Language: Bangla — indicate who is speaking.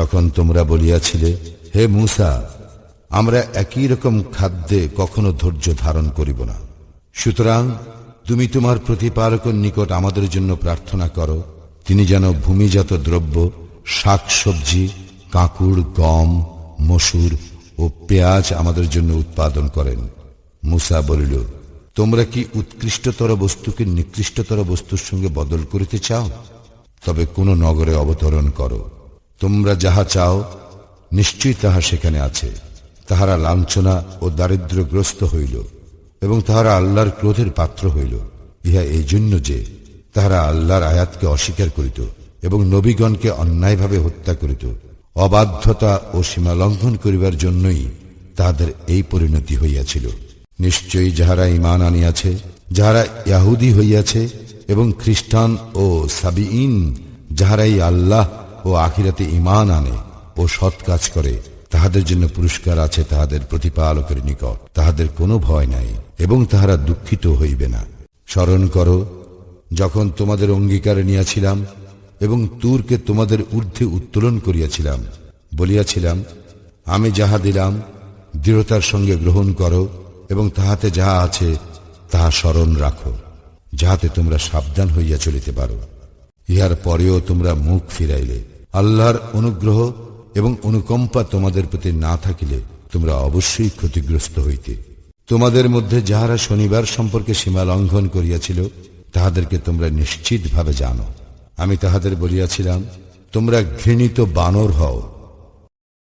Speaker 1: যখন তোমরা বলিয়াছিলে, হে মূসা, আমরা একই রকম খাদ্যে কখনো ধৈর্য ধারণ করিব না। সুতরাং তুমি তোমার প্রতিপালকের নিকট আমাদের জন্য প্রার্থনা করো, তিনি যেন ভূমিজাত দ্রব্য শাক সবজি কাঁকুড়, গম, মসুর ও পেঁয়াজ আমাদের জন্য উৎপাদন করেন। মুসা বলিল, তোমরা কি উৎকৃষ্টতর বস্তুকে নিকৃষ্টতর বস্তুর সঙ্গে বদল করিতে চাও? তবে কোন নগরে অবতরণ করো। তোমরা যাহা চাও, নিশ্চয়ই তাহা সেখানে আছে। তাহারা লাঞ্ছনা ও দারিদ্র্যগ্রস্ত হইল এবং তাহারা আল্লাহর ক্রোধের পাত্র হইল। ইহা এই জন্য যে তাহারা আল্লাহর আয়াতকে অস্বীকার করিত এবং নবীগণকে অন্যায়ভাবে হত্যা করিত। অবাধ্যতা ও সীমা লঙ্ঘন করিবার জন্যই তাহাদের এই পরিণতি হইয়াছিল। নিশ্চয়ই যাহারা ইমান আনিয়াছে, যাহারা ইয়াহুদি হইয়াছে এবং খ্রিস্টান ও সাবিইন যাহারাই আল্লাহ ও আখিরাতে ইমান আনে ও সৎ কাজ করে, তাহাদের জন্য পুরস্কার আছে তাহাদের প্রতিপালকের নিকট। তাহাদের কোনো ভয় নাই এবং তাহারা দুঃখিত হইবে না। স্মরণ করো, যখন তোমাদের অঙ্গীকারে নিয়াছিলাম এবং তুরকে তোমাদের ঊর্ধ্বে উত্তোলন করিয়াছিলাম, বলিয়াছিলাম, আমি যাহা দিলাম, দৃঢ়তার সঙ্গে গ্রহণ করো এবং তাহাতে যাহা আছে, তাহা স্মরণ রাখো, যাহাতে তোমরা সাবধান হইয়া চলিতে পারো। ইহার পরেও তোমরা মুখ ফিরাইলে। আল্লাহর অনুগ্রহ এবং অনুকম্পা তোমাদের প্রতি না থাকিলে তোমরা অবশ্যই ক্ষতিগ্রস্ত হইতে। তোমাদের মধ্যে যাহারা শনিবার সম্পর্কে সীমা লঙ্ঘন করিয়াছিল, তাহাদেরকে তোমরা নিশ্চিতভাবে জানো। আমি তাহাদের বলিয়াছিলাম, তোমরা ঘৃণিত বানর হও।